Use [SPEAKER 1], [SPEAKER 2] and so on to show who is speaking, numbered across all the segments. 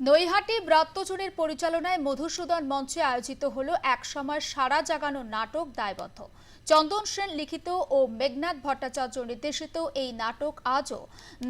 [SPEAKER 1] নৈহাটি ব্রাত্যচুরের পরিচালনায় মধুসূদন মঞ্চে আয়োজিত হলো একসময় সারা জাগানো নাটক দায়বদ্ধ। চন্দন সেন লিখিত ও মেঘনাথ ভট্টাচার্য নির্দেশিত এই নাটক আজও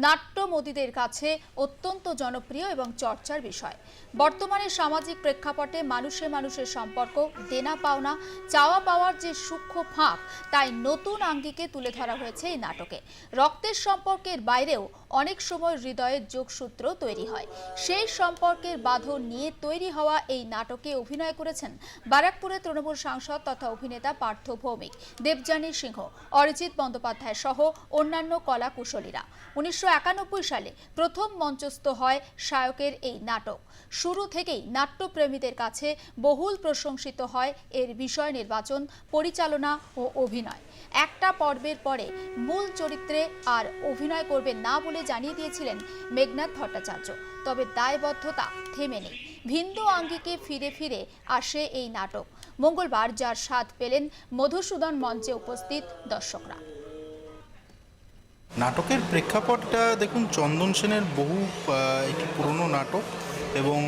[SPEAKER 1] নাট্যমোদীদের কাছে অত্যন্ত জনপ্রিয় এবং চর্চার বিষয়। বর্তমানে সামাজিক প্রেক্ষাপটে মানুষে মানুষের সম্পর্ক, দেনা পাওনা, চাওয়া পাওয়ার যে সূক্ষ্ম ফাঁক, তাই নতুন আঙ্গিকে তুলে ধরা হয়েছে এই নাটকে। রক্তের সম্পর্কের বাইরেও অনেক সময় হৃদয়ের যোগসূত্র তৈরি হয়। সেই সম্পর্কের বাঁধন নিয়ে তৈরি হওয়া এই নাটকে অভিনয় করেছেন ব্যারাকপুরের তৃণমূল সাংসদ তথা অভিনেতা পার্থ ভৌমিক, দেবযানী সিংহ, অরিজিৎ বন্দ্যোপাধ্যায় সহ অন্যান্য কলা কুশলীরা। উনিশশো একানব্বই সালে প্রথম মঞ্চস্থ হয় শায়কের এই নাটক। শুরু থেকেই নাট্যপ্রেমীদের কাছে বহুল প্রশংসিত হয় এর বিষয় নির্বাচন, পরিচালনা ও অভিনয়। একটা পর্বের পরে মূল চরিত্রে আর অভিনয় করবেন না বলে জানিয়ে দিয়েছিলেন মেঘনাথ ভট্টাচার্য। তবে দায়বদ্ধতা থেমে নেই। ভিন্ন আঙ্গিকে ফিরে ফিরে আসে এই নাটক। মঙ্গলবার যার স্বাদ পেলেন মধুসূদন মঞ্চে উপস্থিত দর্শকরা।
[SPEAKER 2] নাটকের প্রেক্ষাপটটা দেখুন, চন্দন সেনের বহু একটি পুরনো নাটক। এবং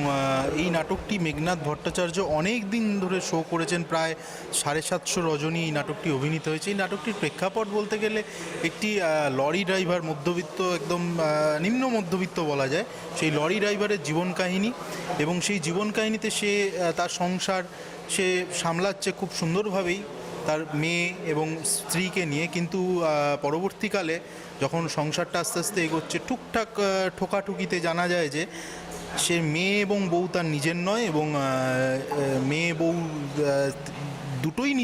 [SPEAKER 2] এই নাটকটি মেঘনাথ ভট্টাচার্য অনেক দিন ধরে শো করেছেন, প্রায় সাড়ে সাতশো রজনী এই নাটকটি অভিনীত হয়েছে। এই নাটকটির প্রেক্ষাপট বলতে গেলে একটি লরি ড্রাইভার মধ্যবিত্ত একদম নিম্ন মধ্যবিত্ত বলা যায়, সেই লরি ড্রাইভারের জীবন কাহিনী এবং সেই জীবন কাহিনীতে সে তার সংসার সে সামলাচ্ছে খুব সুন্দরভাবেই তার মেয়ে এবং স্ত্রীকে নিয়ে। কিন্তু পরবর্তীকালে যখন সংসারটা আস্তে আস্তে এগোচ্ছে, টুকটাক ঠোকাঠুকিতে জানা যায় যে সে মেয়ে এবং বউ তার নিজের নয় এবং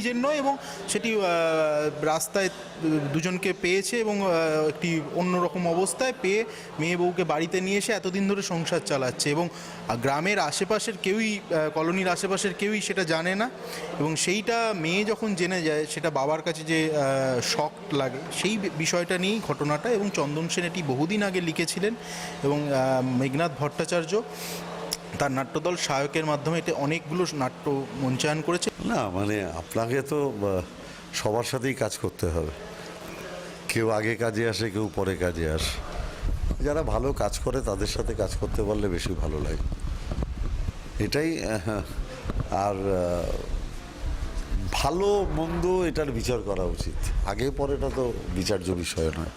[SPEAKER 2] নিজের নয় এবং সেটি রাস্তায় দুজনকে পেয়েছে এবং একটি অন্যরকম অবস্থায় পেয়ে মেয়ে বউকে বাড়িতে নিয়ে এসে এতদিন ধরে সংসার চালাচ্ছে এবং গ্রামের আশেপাশের কেউই কলোনির আশেপাশের কেউই সেটা জানে না এবং সেইটা মেয়ে যখন জেনে যায়, সেটা বাবার কাছে যে শক লাগে, সেই বিষয়টা নিয়েই ঘটনাটা এবং চন্দন সেন এটি বহুদিন আগে লিখেছিলেন এবং মেঘনাথ ভট্টাচার্য তার নাট্যদল সায়কের মাধ্যমে এতে অনেকগুলো নাট্য মঞ্চায়ন করেছে।
[SPEAKER 3] না মানে আপনাকে তো সবার সাথেই কাজ করতে হবে। কেউ আগে কাজে আসে, কেউ পরে কাজে আসে। যারা ভালো কাজ করে, তাদের সাথে কাজ করতে পারলে বেশি ভালো লাগে। এটাই আর ভালো, মন্দ এটার বিচার করা উচিত। আগে পরেটা তো বিচার্য বিষয় নয়।